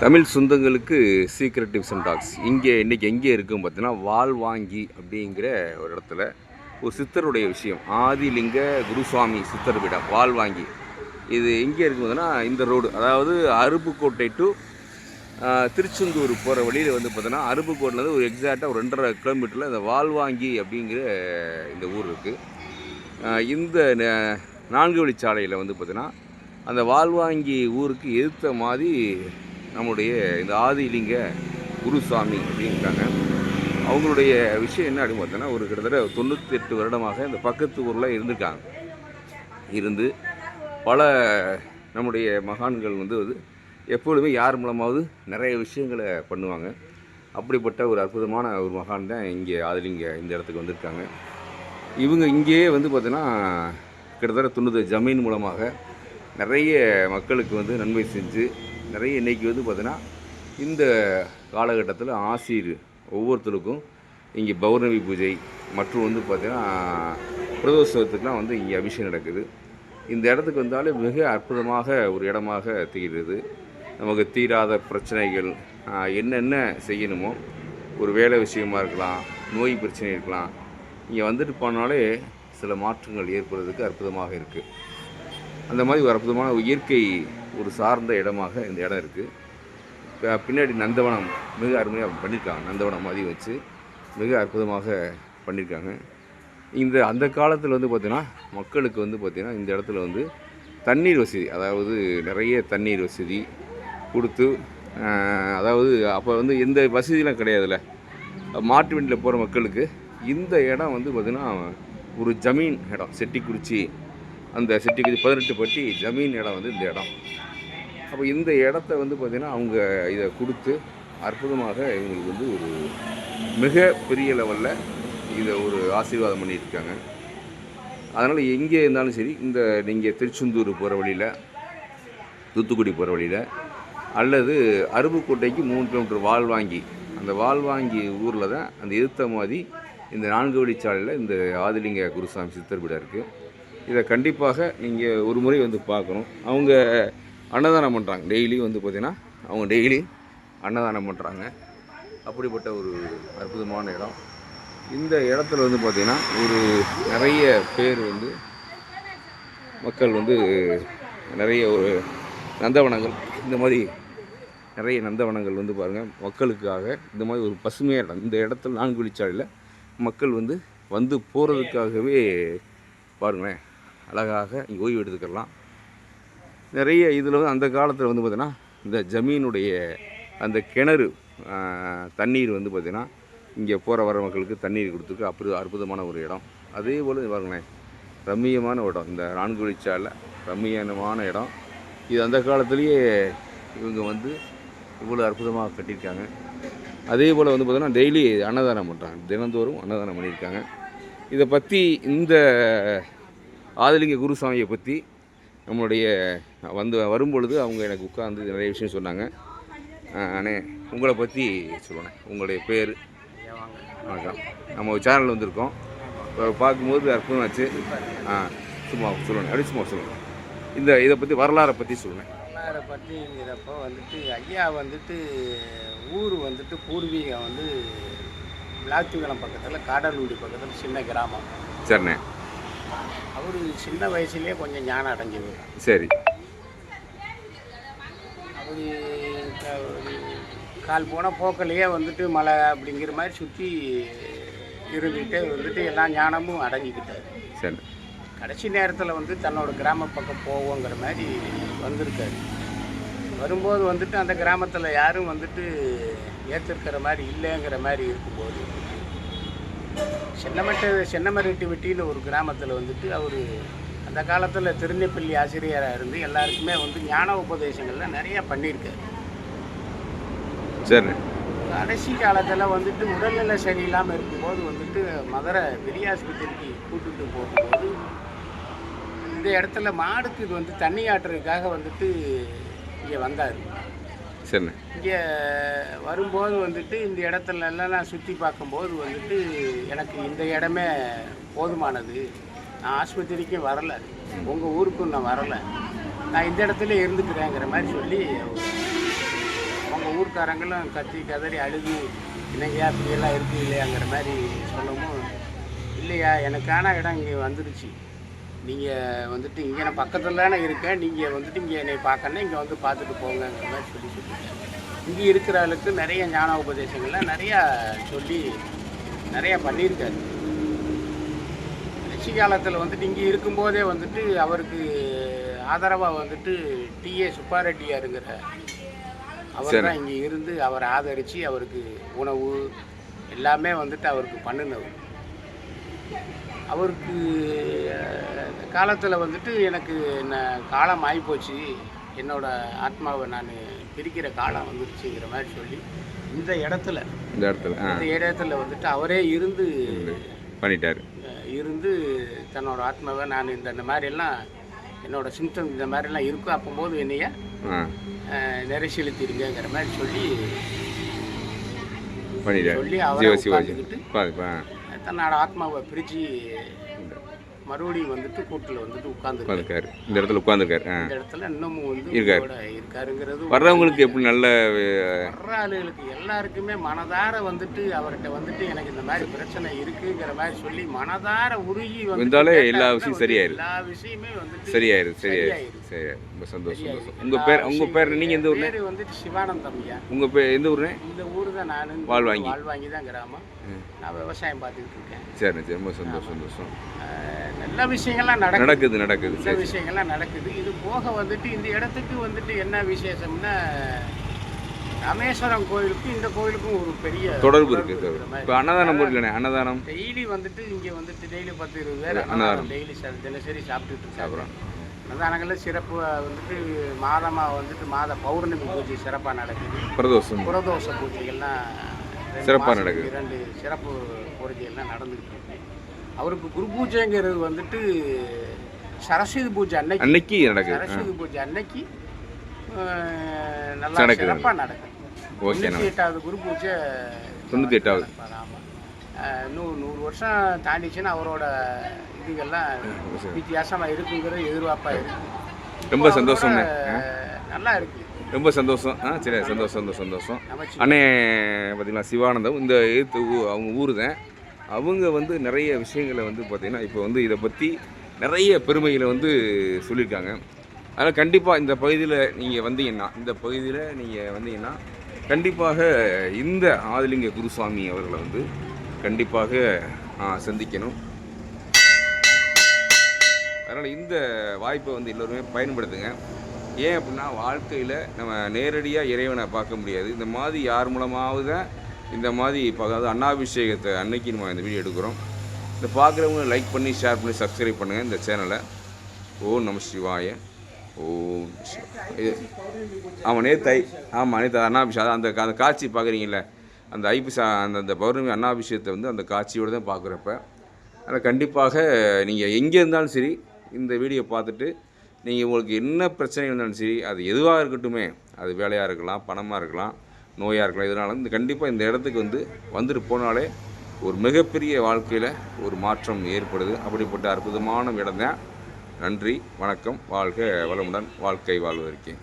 தமிழ் சொந்தங்களுக்கு secret tips and tax இங்கே இன்றைக்கி எங்கே இருக்கும் பார்த்தீங்கன்னா வால்வாங்கி அப்படிங்கிற ஒரு இடத்துல ஒரு சித்தருடைய விஷயம். ஆதிலிங்க குருசுவாமி சித்தர் பீடம் வால்வாங்கி இது எங்கே இருக்குதுன்னா இந்த ரோடு அதாவது அருப்புக்கோட்டை டு திருச்செந்தூர் போகிற வழியில் வந்து பார்த்தீங்கன்னா அருப்புக்கோட்டிலேருந்து ஒரு எக்ஸாக்டாக ஒரு ரெண்டரை கிலோமீட்டரில் இந்த வால்வாங்கி அப்படிங்கிற இந்த ஊர் இருக்குது இந்த ந- நான்கு வழிச்சாலையில் வந்து பார்த்தீங்கன்னா அந்த வால்வாங்கி ஊருக்கு எதிர்த்த மாதிரி நம்முடைய இந்த ஆதிலிங்க குருசாமி அப்படின்றாங்க அவங்களுடைய விஷயம் என்ன அப்படின்னு பார்த்தோன்னா ஒரு கிட்டத்தட்ட தொண்ணூற்றி எட்டு வருடமாக இந்த பக்கத்து ஊரில் இருந்திருக்காங்க. இருந்து பல நம்முடைய மகான்கள் வந்து அது எப்பொழுதுமே யார் மூலமாவது நிறைய விஷயங்களை பண்ணுவாங்க. அப்படிப்பட்ட ஒரு அற்புதமான ஒரு மகான் தான் இங்கே ஆதிலிங்க இந்த இடத்துக்கு வந்திருக்காங்க. இவங்க இங்கேயே வந்து பார்த்தீங்கன்னா கிட்டத்தட்ட தொண்ணூறு ஜமீன் மூலமாக நிறைய மக்களுக்கு வந்து நன்மை செஞ்சு நிறைய இன்றைக்கி வந்து பார்த்திங்கன்னா இந்த காலகட்டத்தில் ஆசிர் ஒவ்வொருத்தருக்கும் இங்கே பௌர்ணமி பூஜை மற்றும் வந்து பார்த்திங்கன்னா பிரதோஷத்துக்குலாம் வந்து இங்கே அபிஷேகம் நடக்குது. இந்த இடத்துக்கு வந்தாலே மிக அற்புதமாக ஒரு இடமாக திகழ்கிறது. நமக்கு தீராத பிரச்சனைகள் என்னென்ன செய்யணுமோ ஒரு வேலை விஷயமாக இருக்கலாம் நோய் பிரச்சனை இருக்கலாம் இங்கே வந்துட்டு போனாலே சில மாற்றங்கள் ஏற்படுறதுக்கு அற்புதமாக இருக்குது அந்த மாதிரி ஒரு அற்புதமான இயற்கை ஒரு சார்ந்த இடமாக இந்த இடம் இருக்குது பின்னாடி நந்தவனம் மிக அருமையாக பண்ணியிருக்காங்க நந்தவனம் மாதிரி வச்சு மிக அற்புதமாக பண்ணியிருக்காங்க இந்த அந்த காலத்தில் வந்து பார்த்திங்கன்னா மக்களுக்கு வந்து பார்த்திங்கன்னா இந்த இடத்துல வந்து தண்ணீர் வசதி அதாவது நிறைய தண்ணீர் வசதி கொடுத்து அதாவது அப்போ வந்து எந்த வசதியெலாம் கிடையாதுல்ல. மாட்டு வண்டியில் போகிற மக்களுக்கு இந்த இடம் வந்து பார்த்திங்கன்னா ஒரு ஜமீன் இடம் செட்டிக்குறிச்சி அந்த சிட்டிக்கு பதினெட்டு பட்டி ஜமீன் இடம் வந்து இந்த இடம். அப்போ இந்த இடத்த வந்து பார்த்திங்கன்னா அவங்க இதை கொடுத்து அற்புதமாக இவங்களுக்கு வந்து ஒரு மிக பெரிய லெவலில் இதை ஒரு ஆசீர்வாதம் பண்ணியிருக்காங்க. அதனால் எங்கே இருந்தாலும் சரி இந்த நீங்கள் திருச்செந்தூர் போகிற வழியில் தூத்துக்குடி போகிற வழியில் அல்லது அருப்புக்கோட்டைக்கு மூணு கிலோமீட்டர் வால்வாங்கி அந்த வால்வாங்கி ஊரில் தான் அந்த எதிர்த்த மாதிரி இந்த நான்கு வழிச்சாலையில் இந்த ஆதிலிங்க குருசாமி சித்தர் பீடம் இருக்குது இதை கண்டிப்பாக நீங்கள் ஒரு முறை வந்து பார்க்கணும். அவங்க அன்னதானம் பண்ணுறாங்க டெய்லி வந்து பார்த்திங்கன்னா அவங்க டெய்லி அன்னதானம் பண்ணுறாங்க அப்படிப்பட்ட ஒரு அற்புதமான இடம். இந்த இடத்துல வந்து பார்த்திங்கன்னா ஒரு நிறைய பேர் வந்து மக்கள் வந்து நிறைய ஒரு நந்தவனங்கள் இந்த மாதிரி நிறைய நந்தவனங்கள் வந்து பாருங்கள் மக்களுக்காக இந்த மாதிரி ஒரு பசுமையாக இடம். இந்த இடத்துல நான்கு வழிச்சாலையில் மக்கள் வந்து வந்து போகிறதுக்காகவே பாருங்களேன் அழகாக இங்கே ஓய்வு எடுத்துக்கலாம். நிறைய இதில் வந்து அந்த காலத்தில் வந்து பார்த்திங்கன்னா இந்த ஜமீனுடைய அந்த கிணறு தண்ணீர் வந்து பார்த்திங்கன்னா இங்கே போகிற வர மக்களுக்கு தண்ணீர் கொடுத்துருக்கு. அப்படி அற்புதமான ஒரு இடம். அதே போல் பாருங்களேன் ரம்மியமான இடம். இந்த நான்கு வழிச்சாலை ரம்மியமான இடம். இது அந்த காலத்துலேயே இவங்க வந்து இவ்வளோ அற்புதமாக கட்டியிருக்காங்க. அதே போல் வந்து பார்த்தீங்கன்னா டெய்லி அன்னதானம் பண்ணுறாங்க தினந்தோறும் அன்னதானம் பண்ணியிருக்காங்க. இதை பற்றி இந்த ஆதிலிங்க குருசாமியை பற்றி நம்மளுடைய வந்து வரும்பொழுது அவங்க எனக்கு உட்கார்ந்து நிறைய விஷயம் சொன்னாங்க. அண்ணே உங்களை பற்றி சொல்லுவேன் உங்களுடைய பேர்? வணக்கம். நம்ம ஒரு சேனல் வந்திருக்கோம். பார்க்கும்போது அற்புதமாச்சு. ஆ சும்மா சொல்லுங்கள் அப்படி சும்மா சொல்லுங்கள் இந்த இதை பற்றி வரலாறை பற்றி சொல்லுங்கள் வரலாறை பற்றிங்கிறப்போ வந்துட்டு ஐயா வந்துட்டு ஊர் வந்துட்டு பூர்வீகம் வந்து விளாத்திக்குளம் பக்கத்தில் காடலூடி பக்கத்தில் சின்ன கிராமம். சரிண்ணே. அவர் சின்ன வயசுலேயே கொஞ்சம் ஞானம் அடைஞ்சவர். சரி. அவர் கால் போன போக்கிலேயே வந்துட்டு மலை அப்படிங்கிற மாதிரி சுற்றி இருந்துக்கிட்டே வந்துட்டு எல்லா ஞானமும் அடங்கிக்கிட்டார். சரி. கடைசி நேரத்தில் வந்து தன்னோட கிராம பக்கம் போவோங்கிற மாதிரி வந்திருக்காரு. வரும்போது வந்துட்டு அந்த கிராமத்தில் யாரும் வந்துட்டு ஏற்றிருக்கிற மாதிரி இல்லைங்கிற மாதிரி இருக்கும்போது சென்னமட்ட சென்னமரெட்டி வெட்டின்னு ஒரு கிராமத்தில் வந்துட்டு அவர் அந்த காலத்தில் திருநெப்பள்ளி ஆசிரியராக இருந்து எல்லாருக்குமே வந்து ஞான உபதேசங்கள்லாம் நிறையா பண்ணியிருக்காரு. சரிண்ணே கடைசி காலத்தில் வந்துட்டு உடல்நிலை சரியில்லாமல் இருக்கும்போது வந்துட்டு மதுரை பெரிய ஆஸ்பத்திரிக்கு கூட்டிட்டு போகும்போது இந்த இடத்துல மாடுக்கு இது வந்து தண்ணி ஆட்டுறதுக்காக வந்துட்டு இங்கே வந்தார். சரிண்ணே இங்கே வரும்போது வந்துட்டு இந்த இடத்துல எல்லாம் நான் சுற்றி பார்க்கும்போது வந்துட்டு எனக்கு இந்த இடமே போதுமானது. நான் ஆஸ்பத்திரிக்கே வரலை. உங்கள் ஊருக்கும் நான் வரலை. நான் இந்த இடத்துல இருந்துக்கிறேங்கிற மாதிரி சொல்லி உங்கள் ஊர்க்காரங்களும் கத்தி கதறி அழுது என்னங்கய்யா இப்படியெல்லாம் இருக்குது இல்லையாங்கிற மாதிரி சொல்லவும் இல்லையா? எனக்கான இடம் இங்கே வந்துருச்சு. நீங்கள் வந்துட்டு இங்கே நான் பக்கத்தில் தானே இருக்கேன். நீங்கள் வந்துட்டு இங்கே என்னை பார்க்கணும். இங்கே வந்து பார்த்துட்டு போங்கங்கிற மாதிரி சொல்லி சொல்லிட்டாங்க. இங்கே இருக்கிற ஆளுக்கு நிறைய ஞான உபதேசங்கள்லாம் நிறையா சொல்லி நிறையா பண்ணியிருக்காரு. கட்சி காலத்தில் வந்துட்டு இங்கே இருக்கும்போதே வந்துட்டு அவருக்கு ஆதரவாக வந்துட்டு டிஏ சுப்பாரெட்டியாருங்கிற அவர் தான் இங்கே இருந்து அவரை ஆதரித்து அவருக்கு உணவு எல்லாமே வந்துட்டு அவருக்கு பண்ணினவர். அவருக்கு காலத்தில் வந்துட்டு எனக்கு என்ன காலம் ஆகிப்போச்சு என்னோட ஆத்மாவை நான் பிரிக்கிற காலம் வந்துருச்சுங்கிற மாதிரி சொல்லி இந்த இடத்துல இந்த இடத்துல இந்த இடத்துல வந்துட்டு அவரே இருந்து பண்ணிட்டாரு. இருந்து தன்னோட ஆத்மாவை நான் இந்த இந்த மாதிரியெல்லாம் என்னோட சிம்டம் இந்த மாதிரிலாம் இருக்கும் அப்போது என்னைய நிறை செலுத்திடுங்கிற மாதிரி சொல்லி பண்ணிட்டாரு. சொல்லி அவரை ஜீவ ಕನ್ನಡ ಆತ್ಮ ಪ್ರೀತಿ மறுபடியும் வந்துட்டு கூட்டில் வந்துட்டு உட்காந்துருக்காரு இந்த இடத்துல உட்காந்துருக்காரு இந்த இடத்துல இன்னமும் வந்து இருக்காரு. இருக்காருங்கிறது வர்றவங்களுக்கு எப்படி நல்ல வர்ற ஆளுகளுக்கு எல்லாருக்குமே மனதார வந்துட்டு அவர்கிட்ட வந்துட்டு எனக்கு இந்த மாதிரி பிரச்சனை இருக்குங்கிற மாதிரி சொல்லி மனதார உருகி வந்து வந்தாலே எல்லா விஷயம் சரியாயிரும். எல்லா விஷயமே வந்துட்டு சரியாயிரு சரியாயிரு. சரியாயிரு ரொம்ப சந்தோஷம். சந்தோஷம். உங்கள் பேர் உங்கள் பேர் நீங்கள் எந்த ஊர்ல? பேர் வந்துட்டு சிவானந்தம் ஐயா உங்கள் பேர் எந்த ஊர்னே இந்த ஊர் தான் நான் வாழ்வாங்கி. வாழ்வாங்கி தான் கிராமம். நான் விவசாயம் பார்த்துக்கிட்டு இருக்கேன். சரி சரி. ரொம்ப சந்தோஷம் சந்தோஷம். நல்ல விஷயங்கள்லாம் நடக்குது. நடக்குது நடக்குது. நல்ல சரி விஷயங்கள்லாம் நடக்குது. இது போக வந்துட்டு இந்த இடத்துக்கு வந்துட்டு என்ன விசேஷம்னா ராமேஸ்வரம் கோயிலுக்கும் இந்த கோயிலுக்கும் ஒரு பெரிய தொடர்பு இருக்கு. இப்போ அன்னதானம் போடலண்ணே அன்னதானம்? டெய்லி வந்துட்டு இங்கே வந்துட்டு டெய்லி பத்து இருபது பேர் அன்னதானம். டெய்லி தினசரி சாப்பிட்டுட்டு இருக்காங்க. அன்னதானங்களில் சிறப்பு வந்துட்டு மாதமாக வந்துட்டு மாத பௌர்ணமி பூஜை சிறப்பாக நடக்குது. பிரதோஷம். புரதோஷ பூஜைகள்லாம் ரெண்டு சிறப்பா மாசத்துக்கு நடக்குது. இரண்டு சிறப்பு பூஜைகள்லாம் நடந்துகிட்டு இருக்கு. அவருக்கு குரு பூஜைங்கிறது வந்துட்டு சரஸ்வதி பூஜை அன்னைக்கு. அன்னைக்கு நடக்குது. சரஸ்வதி பூஜை அன்னைக்கு நல்லா நடக்குது. சிறப்பாக நடக்கும். ஓகே தொண்ணூற்றி எட்டாவது குரு பூஜை தொண்ணூற்றி எட்டாவது. ஆமாம் நூறு நூறு வருஷம் தாண்டிச்சுன்னா அவரோட இதுகள்லாம் வித்தியாசமாக இருக்குங்கிறது எதிர்பார்ப்பாக இருக்கு. ரொம்ப சந்தோஷம்ண்ணே அஹ், நல்லா இருக்கு. ரொம்ப சந்தோஷம். ஆ சரி சந்தோஷம் சந்தோஷம் சந்தோஷம். நமச்சி அண்ணே பார்த்தீங்களா சிவானந்தம். இந்த ஏத்து ஊ- அவங்க ஊர் தான் அவங்க வந்து நிறைய விஷயங்களை வந்து பார்த்திங்கன்னா இப்போ வந்து இதை பற்றி நிறைய பெருமைகளை வந்து சொல்லியிருக்காங்க. அதனால் கண்டிப்பாக இந்த பகுதியில் நீங்கள் வந்தீங்கன்னா இந்த பகுதியில் நீங்கள் வந்தீங்கன்னா கண்டிப்பாக இந்த ஆதிலிங்க குருசாமி அவர்களை வந்து கண்டிப்பாக சந்திக்கணும். அதனால் இந்த வாய்ப்பை வந்து எல்லோருமே பயன்படுத்துங்க. ஏன் அப்படின்னா வாழ்க்கையில் நம்ம நேரடியாக இறைவனை பார்க்க முடியாது. இந்த மாதிரி யார் மூலமாவது தான் இந்த மாதிரி இப்போ அதாவது அண்ணாபிஷேகத்தை அன்னைக்கு நம்ம இந்த வீடியோ எடுக்கிறோம். இந்த பார்க்குறவங்க லைக் பண்ணி ஷேர் பண்ணி சப்ஸ்கிரைப் பண்ணுங்கள் இந்த சேனலை ஓம் நம சிவாய. ஓம் இது ஆமாம் நேற்று ஐ ஆமாம் நேற்று அண்ணாபிஷேகம் அந்த அந்த காட்சி பார்க்குறீங்கள அந்த ஐபிசா அந்த அந்த பௌர்ணமி அண்ணாபிஷேகத்தை வந்து அந்த காட்சியோடு தான் பார்க்குறப்ப. ஆனால் கண்டிப்பாக நீங்கள் எங்கே இருந்தாலும் சரி இந்த வீடியோ பார்த்துட்டு நீங்கள் உங்களுக்கு என்ன பிரச்சனை இருந்தாலும் சரி அது எதுவாக இருக்கட்டுமே அது வேலையாக இருக்கலாம் பணமாக இருக்கலாம் நோயாக இருக்கலாம். இதனால இந்த கண்டிப்பாக இந்த இடத்துக்கு வந்து வந்துட்டு போனாலே ஒரு மிகப்பெரிய வாழ்க்கையில் ஒரு மாற்றம் ஏற்படுது. அப்படிப்பட்ட அற்புதமான இடம் தான். நன்றி வணக்கம் வாழ்க வளமுடன் வாழ்க்கை வாழ்வதற்கே.